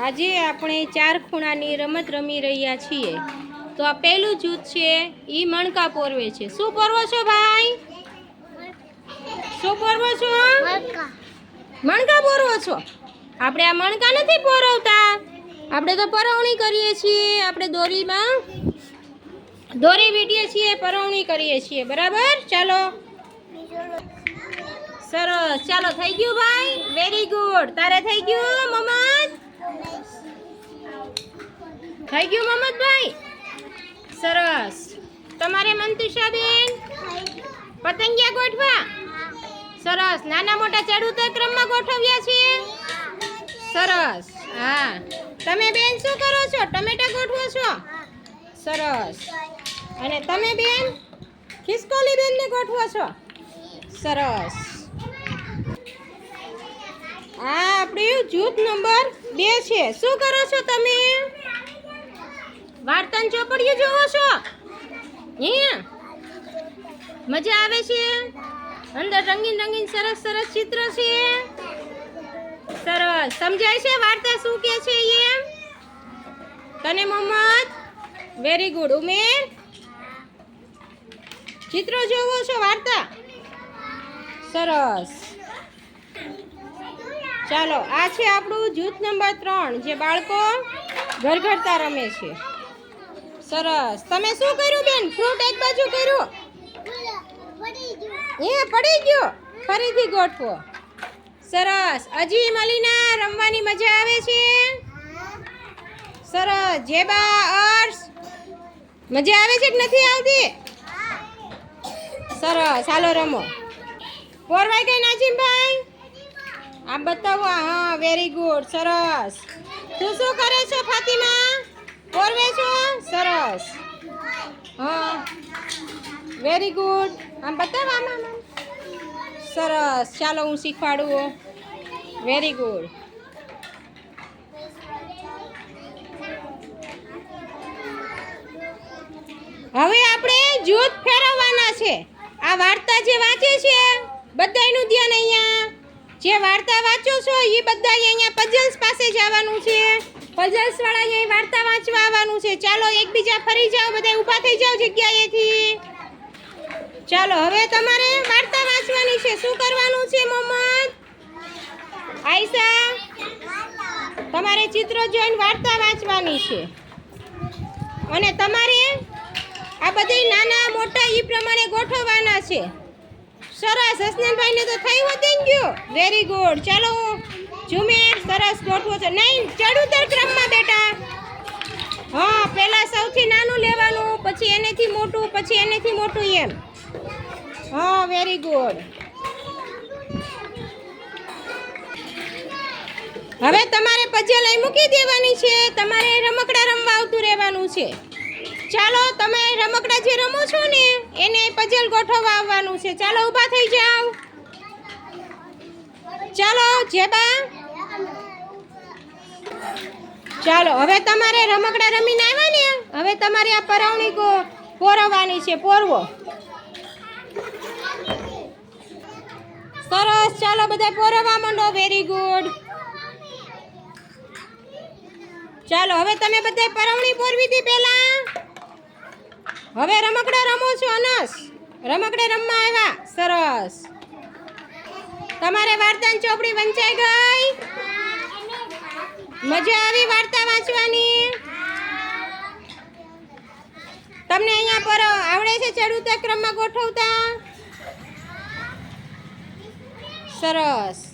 આજે આપણે ચાર ખૂણાની રમત રમી રહ્યા છીએ. તો આ પહેલું જૂથ છે એ મણકા પોરવે છે. શું પોરવો છો ભાઈ? શું પોરવો છો? મણકા પોરવો છો? આપણે આ મણકા નથી પોરવતા. આપણે તો પરવણી કરીએ છીએ. આપણે દોરીમાં દોરી વીટીએ છીએ, પરવણી કરીએ છીએ. બરાબર? ચાલો. સરસ. ચાલો, થઈ ગયું ભાઈ? વેરી ગુડ તારે થઈ ગયું મમદ થઈ ગયું મોહમ્મદભાઈ? સરસ. તમારે મંતુષાબેન પતંગિયા ગોઠવા? સરસ. નાના મોટા ચડુતર ક્રમમાં ગોઠવ્યા છીએ સરસ. હા. તમે બેન શું કરો છો? ટમેટા ગોઠવો છો? સરસ. અને તમે બેન? ખિસકોલી બેનને ગોઠવો છો? સરસ. આ આપણું જૂથ નંબર બે છે. શું કરો છો તમે? વાર્તાની ચોપડીઓ જોવો છો? અહીંયા મજા આવે છે? અંદર રંગીન રંગીન સરસ સરસ ચિત્ર છે. સરસ. સમજાય છે વાર્તા શું કે છે એ? તને મોહમ્મદ? Very good ઉમેર? ચિત્રો જોવો છો વાર્તા? સરસ. ચાલો, આ છે આપણું જૂથ નંબર ત્રણ, જે બાળકો ઘરઘડતા રમે છે. સરસ. તમે શું કર્યું બેન? ફ્રૂટ એક બાજુ કર્યું? એ, પડી ગયો. ફરીથી ગોઠવો. સરસ. અજી, મલીના, રમવાની મજા આવે છે? સરસ. જેબા, અર્શ. મજા આવે છે કે નથી આવતી? સરસ. હાલો, રમો. પોરવાઈ ગઈ નાજીમભાઈ આ બતાવો, હા વેરી ગુડ સરસ. તું શું કરે છો, ફાતિમા? પોરવે છો? સરસ. હા. વેરી ગુડ આમ બતાવો, આમ. સરસ. ચાલો, હું શીખવાડું વેરી ગુડ હવે આપણે જૂથ ફેરવવાના છે. આ વાર્તા જે વાંચે છે, બધાયનું ધ્યાન અહીંયા. જે વાર્તા વાંચો છો એ બધા અહીંયા પઝલ્સ પાસે જવાનું છે. પઝલ્સ વાળા અહીંયા વાર્તા વાંચવા આવવાનું છે. ચાલો એકબીજા ફરી જાઓ બધા ઊભા થઈ જાઓ જગ્યાએથી. ચાલો, હવે તમારે વાર્તા વાંચવાની છે. શું કરવાનું છે, મોહમ્મદ? આયશા? તમારે ચિત્ર જોઈને વાર્તા વાંચવાની છે. અને તમારે આ બધી નાના મોટા એ પ્રમાણે ગોઠવવાના છે. સરસ હસનભાઈને તો થઈ હોતી ગયું વેરી ગુડ ચાલો ઝુમેર સરસ ગોઠવો છે. નહીં, ચડુતર ક્રમમાં બેટા. હા, પહેલા સૌથી નાનું લેવાનું, પછી એનેથી મોટું, પછી એનેથી મોટું એમ. હા વેરી ગુડ હવે તમારે પજલ લઈ મૂકી દેવાની છે. તમારે રમકડા રમવા આવતું રહેવાનું છે. ચાલો, તમે રમકડા જે રમો છો ને, એને પજલ ગોઠવવા આવવાનું છે. ચાલો, ઊભા થઈ જાઓ. ચાલો, જેબા. ચાલો, હવે તમારે રમકડા રમીને આવ્યા ને? હવે તમારે આ પરવણી પોરવવાની છે, પોરવો. સરસ, ચાલો, બધા પોરવવા માંડો. વેરી ગુડ ચાલો, હવે તમે બધા પરવણી પોરવી હતી પહેલા. હવે રમકડે રમું છું, અનસ. રમકડે રમવા આવ્યા. સરસ. તમારે વાર્તાની ચોપડી વંચાઈ ગઈ? મજા આવી વાર્તા વાંચવાની? તમને અહીંયા પર આવડે છે ચડુતા ક્રમમાં ગોઠવતા? સરસ.